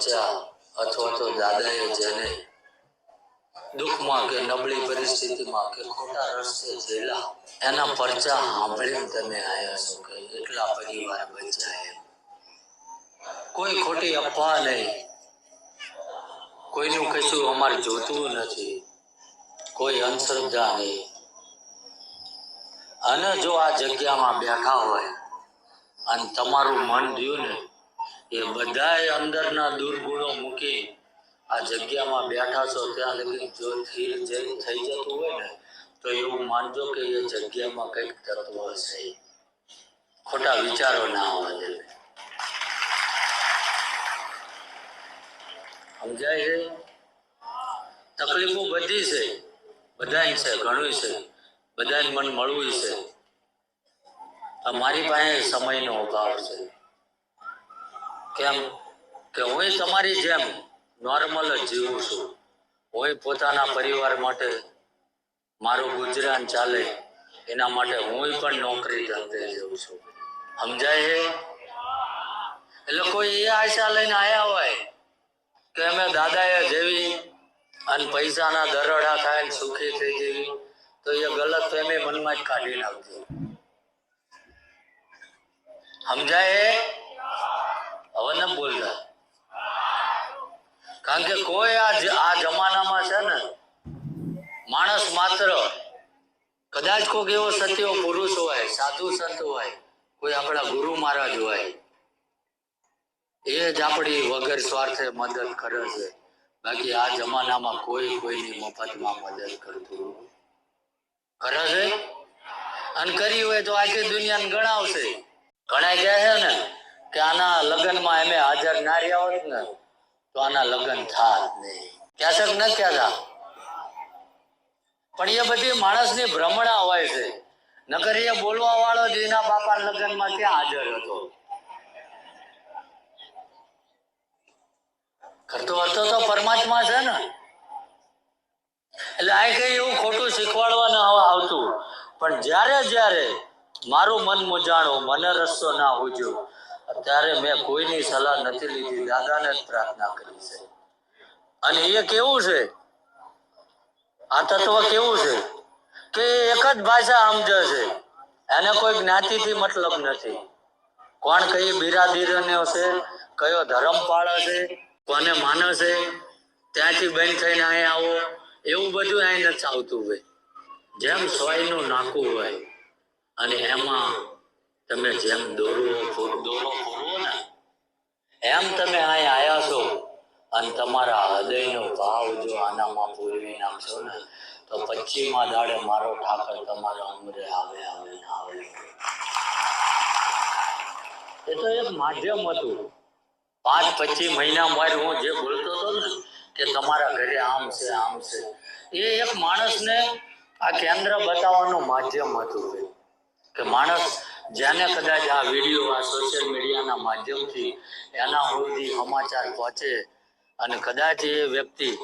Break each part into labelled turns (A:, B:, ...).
A: પરચા અથવા તો દાદાએ જેને દુઃખમાં કે નબળી પરિસ્થિતિમાં કે ખોટા રસ્તે જેલા, એના પરચા સાંભળીને તમે આવ્યા છો કે એટલા પરિવાર બચાય કોઈ ખોટી અફવા નહીં. કોઈનું કશું અમારે જોતું નથી. કોઈ અંધશ્રદ્ધા નહીં. અને જો આ જગ્યામાં બેઠા હોય અને તમારું મન રહ્યું ને એ બધાય અંદરના દુર્ગુણો મૂકી આ જગ્યામાં બેઠા છો, ત્યાં લગી જો સ્થિર જે થઈ જતું હોય ને, તો એવું માનજો કે એ જગ્યામાં કંઈક તત્વ હશે. ખોટા વિચારો ના આવવા દેવે સમજાય છે? તકલીફો બધી છે. બધાય છે ઘણું છે. બધાને મન મળવું છે. મારી પાસે સમયનો અભાવ છે. કેમ કે હું તમારી જેમ નોર્મલ જ જીવું છું. હું પોતાના પરિવાર માટે મારું ગુજરાન ચાલે, એના માટે હું પણ નોકરી ધંધે જઉં છું. સમજાય છે? એટલે કોઈ એ આશા લઈને આવ્યા હોય કે અમે દાદાએ જેવી અને પૈસાના દરોડા ખાઈને સુખી થઈ જેવી, તો એ ગલત ફેમી મનમાં જ કાઢી નાખજો. સમજાય? હવે ન કારણ કે કોઈ આ આ જમાનામાં છે ને, માણસ માત્ર કદાચ કોઈક એવો સત્યો પુરુષ હોય, સાધુ સંત હોય, કોઈ આપણા ગુરુ મહારાજ હોય, એ જ આપણી વગર સ્વાર્થે મદદ કરે છે. બાકી આ જમાનામાં કોઈ કોઈની મફતમાં મદદ કરતું કરે છે? અને કરી હોય તો આખી દુનિયાને ગણાવશે. ઘણા કહે છે ને કે આના લગ્નમાં એમે હાજર ના રહ્યા હોત ને, તો આના લગ્ન થાત નહીં. ક્યાં ન કહેતા પણ એ બધી માણસની ભ્રમણા હોય છે. નગર એ બોલવા વાળો જ એના બાપા લગ્નમાં ક્યાં હાજર હતો? કરતો હતો તો પરમાત્મા છે ને. એટલે આ કઈ એવું ખોટું શીખવાડવા ના આવતું. પણ જ્યારે જ્યારે મારું મન મુજાણું, મને રસ્તો ના ઉજ્યો ત્યારે મેં કોઈની સલાહ નથી લીધી. દાદાને જ પ્રાર્થના કરી છે. અને એ કેવું છે? આ તત્વ કેવું છે? કે એક જ ભાષા સમજે છે. એને કોઈ જ્ઞાતિથી મતલબ નથી. કોણ કઈ બિરાદીરનો છે કયો ધર્મ પાળે છે કોને માને છે ત્યાંથી બંધ થઈને અહીંયા આવો. એવું બધું અહીં નથી આવતું હોય. જેમ સોયનું નાખવું હોય. અને એમાં તમે જેમ દોરો દોરો પૂરવો ને, એમ તમે અહીં આવ્યા છો અને તમારા હૃદયનો ભાવ જો આનામાં પૂરવી નાખશો ને, તો પચ્ચીમાં દાડે મારો ઠાકર તમારા ઉમરે આવે આવે આવે. એ તો એક માધ્યમ હતું. પાંચ પચીસ મહિના મારે હું જે બોલતો હતો ને, કે તમારા ઘરે આમ છે આમ છે. એ એક માણસને આ કેન્દ્ર બતાવવાનું માધ્યમ હતું. કે માણસ જેને કદાચ આ વીડિયો આ સોશિયલ મીડિયાના માધ્યમથી એના સુધી સમાચાર પહોંચે અને કદાચ એ વ્યક્તિ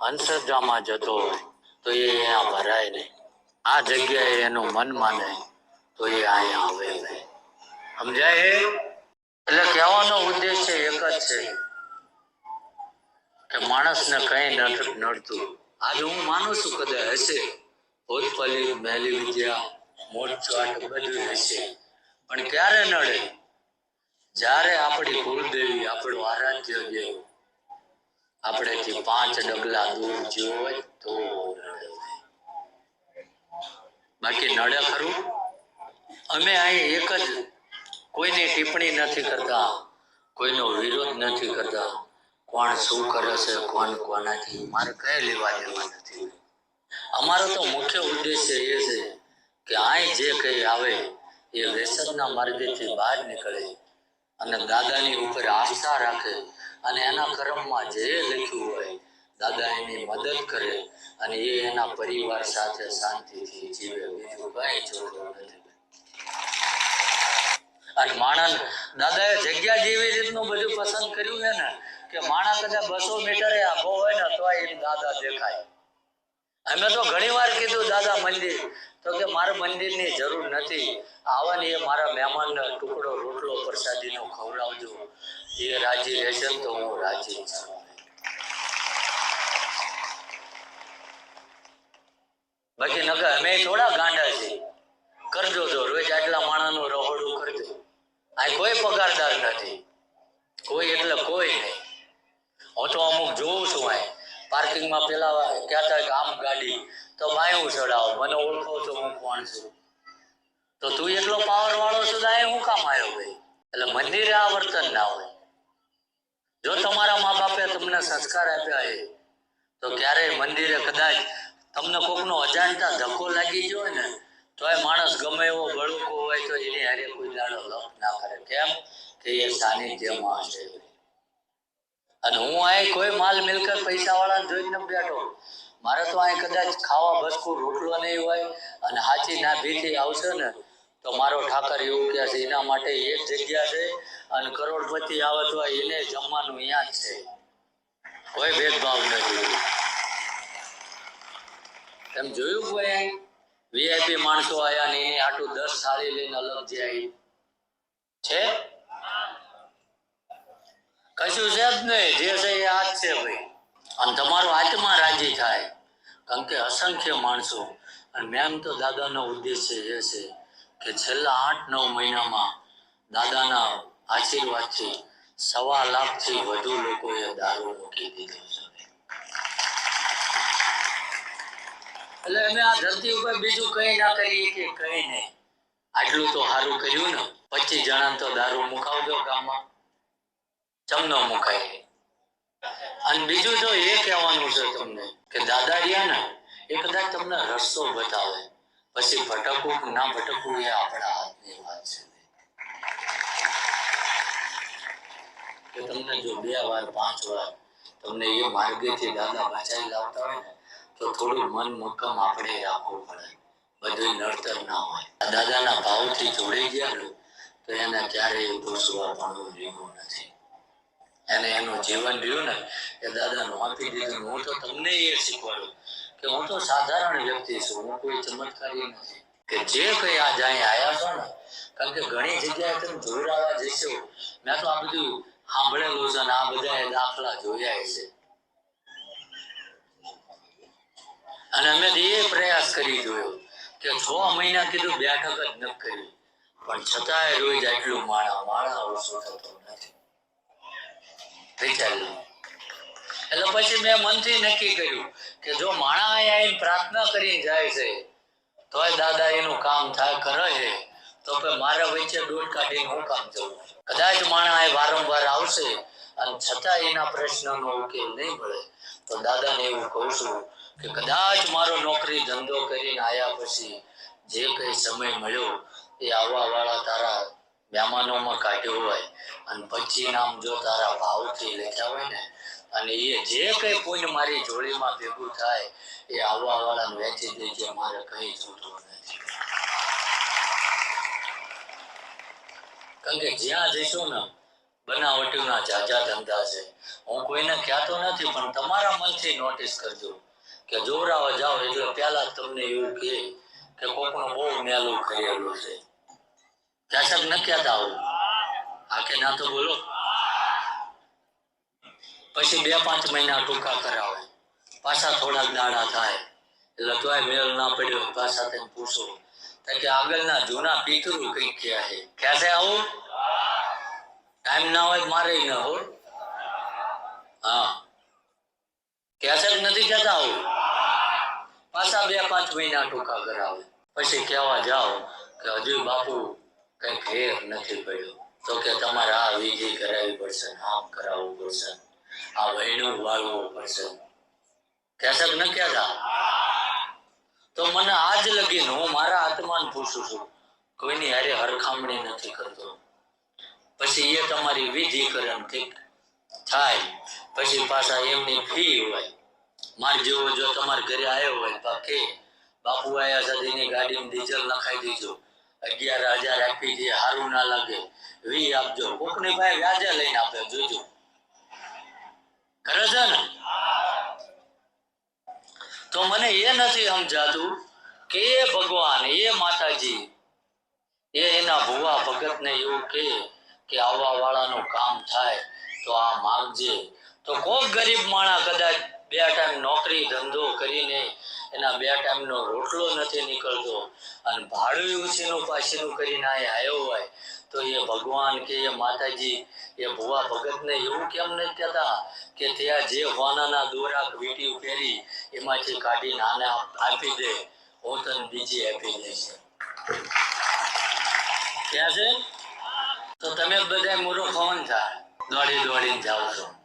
A: અંધશ્રદ્ધામાં જતો હોય, તો એ અહીંયા ભરાય નહીં. આ જગ્યાએ એનું મન માને, તો એ અહીંયા આવે નહીં. સમજાય? એટલે કહેવાનો ઉદ્દેશ્ય એક જ છે કે માણસને કઈ નડ- નડતું. આજે હું માનું છું કદાચ હશે. ભૂતપલી મહેલી વિદ્યા મોટ ચોટ બધું હશે. પણ ક્યારે નડે? જ્યારે આપણી કુળદેવી આપણું આરાધ્ય દેવ આપણેથી પાંચ ડગલા દૂર જ્યો તો બાકી નડે ખરું? અમે અહીં એક જ કોઈની ટિપ્પણી નથી કરતા, કોઈનો વિરોધ નથી કરતા. કોણ શું કરે છે, કોણ કોનાથી, મારે કઈ લેવા દેવા નથી. અમારો તો મુખ્ય ઉદ્દેશ્ય એ છે કે અહીં જે કઈ આવે એ વ્યસનના માર્ગેથી બહાર નીકળે અને દાદાની ઉપર આસ્થા રાખે અને એના કર્મમાં જે લખ્યું હોય, દાદા એની મદદ કરે અને એ એના પરિવાર સાથે શાંતિથી જીવે. બીજું કઈ જોતું નથી. અને માણસ, દાદાએ જગ્યા જેવી રીતનું બધું પસંદ કર્યું છે ને, કે માણસ કદાચ બસો મીટરે આભો હોય ને તો એ દાદા દેખાય. અમે તો ઘણી વાર કીધું, દાદા, મંદિર. તો કે, મારે મંદિરની જરૂર નથી. આવવાની એ મારા મહેમાનને ટુકડો રોટલો પ્રસાદીનો ખવડાવજો. એ રાજી રહેશે તો હું રાજી બાકી નગર અમે થોડા ગાંડા છે કરજો તો, રોજ આટલા માણાનું રહોડું કરજો. આ કોઈ પગારદાર નથી. કોઈ એટલે કોઈ નહીં. હું તો અમુક જોઉં છું આ પાર્કિંગમાં પેલા કહેતા કે આમ ગાડી. તો બાયું ચડાવો? મને ઓળખો તો હું કોણ છું? તો તું એટલો પાવર વાળો છું તો હું કામ આવ્યો ભાઈ? એટલે મંદિરે આ વર્તન ના હોય. જો તમારા મા બાપે તમને સંસ્કાર આપ્યા હોય તો ક્યારેય મંદિરે કદાચ તમને કોકનો અજાણતા ધક્કો લાગી ગયો ને તો એ માણસ ગમે એવો બળુકો હોય તો એની હારે કોઈ દાડો લપ ના કરે. કેમ? કે એ સાનિધ્યમાં છે. અને હું અહીં કોઈ માલ મિલકત પૈસા વાળા જોઈને બેઠો. મારે તો અહીં કદાચ ખાવા બસકું રોટલો નહીં હોય અને હાચી ના ભીથી આવશે ને, તો મારો ઠાકર એવું કહે છે, એના માટે એક જગ્યા છે અને કરોડપતિ આવે તો એને જમવાનું અહીંયા જ છે. કોઈ ભેદભાવ નથી. એમ જોયું કોઈ વીઆઈપી માણસો આયા ને એને આટલું દસ થાળી લઈને અલગ જાય છે? કશું છે જ નહીં, જે છે એ આ છે ભાઈ. અને તમારો આત્મા રાજી થાય. કારણ કે અસંખ્ય માણસો, અને મેમ તો દાદાનો ઉદ્દેશ્ય એ છે કે છેલ્લા આઠ નવ મહિનામાં દાદાના આશીર્વાદથી સવા લાખથી વધુ લોકોએ દારૂ મૂકી દીધો છે. એટલે અમે આ ધરતી ઉપર બીજું કઈ ના કરીએ કે કઈ નહીં. આટલું તો સારું કર્યું ને. પચીસ જણા તો દારૂ મુકાવજો ગામમાં. ચમ ન મુકાય અને બીજું જો એ કહેવાનું છે તમને કે દાદા રહ્યા ને એ કદાચ તમને રસ્તો બતાવે. પછી ભટકવું કે ના ભટકવું એ આપણા હાથની વાત છે. કે તમને જો બે વાર, પાંચ વાર તમને એ માર્ગેથી દાદા બચાવી લાવતા હોય ને, તો થોડું મન મક્કમ આપણે રાખવું પડે. બધું નડતર ના હોય. દાદાના ભાવથી જોડાઈ ગયા તો એને ક્યારેય દોષવા પણ રહ્યું નથી. એને એનું જીવન રહ્યું ને, એ દાદાનું આપી દીધું. હું તો તમને એ શીખવાડું કે હું તો સાધારણ વ્યક્તિ છું. હું કોઈ ચમત્કારી નથી. કે જે કઈ આ અહીં આયા છો ને, કારણ કે ઘણી જગ્યાએ તમે જોડાવા જશો. મેં તો આ બધું સાંભળેલું છે ને, આ બધા દાખલા જોયા છે. અને અમે એ પ્રયાસ કરી જોયો કે છ મહિના કીધું બેઠક જ ન કરી. પણ છતાંય રોજ આટલું માળા માળા ઓછો થતો નથી. વિચાર લો. એટલે પછી મેં મનથી નક્કી કર્યું કે જો માણા અહીંયા આવીને પ્રાર્થના કરીને જાય છે, તોય દાદા એનું કામ થાય, કરે છે. તો પછી મારા વચ્ચે દોડ કાઢીને હું કામ જવું કદાચ માણા એ વારંવાર આવશે અને છતાં એના પ્રશ્નનો ઉકેલ નહીં મળે. તો દાદાને એવું કહું છું કે કદાચ મારો નોકરી ધંધો કરીને આયા પછી જે કઈ સમય મળ્યો એ આવવા વાળા તારા મહેમાનોમાં કાઢ્યો હોય અને પછી નામ જો તારા ભાવથી લખ્યા હોય ને, અને એ જે કઈ પુણ્ય મારી જોડીમાં ભેગું થાય, એ આવવા વાળાને વેચી દેજે મારે કઈ જોતું નથી. કારણ કે જ્યાં જઈશું ને, બનાવટીના જાજા ધંધા છે. હું કોઈને કહેતો નથી, પણ તમારા મનથી નોટિસ કરજો કે જોરાવા જાઓ એટલે પહેલા તમને એવું કહે કે કોકનું બહુ મેલું કરેલું છે. ક્યાંક ન કહેતા આવું. આખે ના તો બોલો. પછી બે પાંચ મહિના ટૂંકા કરાવે. પાછા થોડાક દાડા થાય. એટલે તોય મેળ ના પડ્યો. પાછા તેને પૂછો. કે આગળના જૂના પિતૃ કઈ ક્યાં છે? ક્યાં છે આવું? ટાઈમ ના હોય મારે ન હો. હા. ક્યાં છે નથી કહેતા આવું? પાછા બે પાંચ મહિના ટૂંકા કરાવે. પછી કહેવા જાઓ કે હજુ બાપુ કઈ ઘેર નથી પડ્યો. તો કે તમારે આ વિધિ કરાવવી પડશે આમ કરાવવું પડશે આ વૈણું વાળવું પડશે. કેસક ન કહેતા? તો મને આજ લગીન હું મારા આત્માને પૂછું છું, કોઈની હારે હરખામણી નથી કરતો. પછી એ તમારી વિધિ કરે થાય. પછી પાછા એમની ફી હોય. માર જેવો જો તમારે ઘરે આવ્યો હોય તો બાપુ, આયા સાથે એની ગાડીમાં ડીઝલ નખાઈ દીજો અગિયાર હજાર આપી દે સારું ના લાગે. વી આપજો. કોકની ભાઈ વ્યાજે લઈને આપે, જોજો. કરે છે ને તો મને એ નથી સમજાતું કે ભગવાન, એ માતાજી, એ એના ભુવા ભગતને એવું કે કે આવવા વાળાનું કામ થાય તો આ માંગજે તો કોક ગરીબ માણા કદાચ બે ટાઈમ નોકરી ધંધો કરીને એના બે ટાઈમનો રોટલો નથી નીકળતો અને ભાડું ઉછીનું પાછીનું કરીને અહીંયા હોય તો એ ભગવાન કે, એ માતાજી, એ ભુવા ભગતને એવું કેમ નથી કહેતા કે ત્યાં જે વાનાના દોરા વીટી પહેરી એમાંથી કાઢીને આને આપી દે, હું તને બીજી આપી દઈશ. ક્યાં છે? તો તમે બધા મોરો ફોન થાય. દોડી દોડીને જાઓ છો.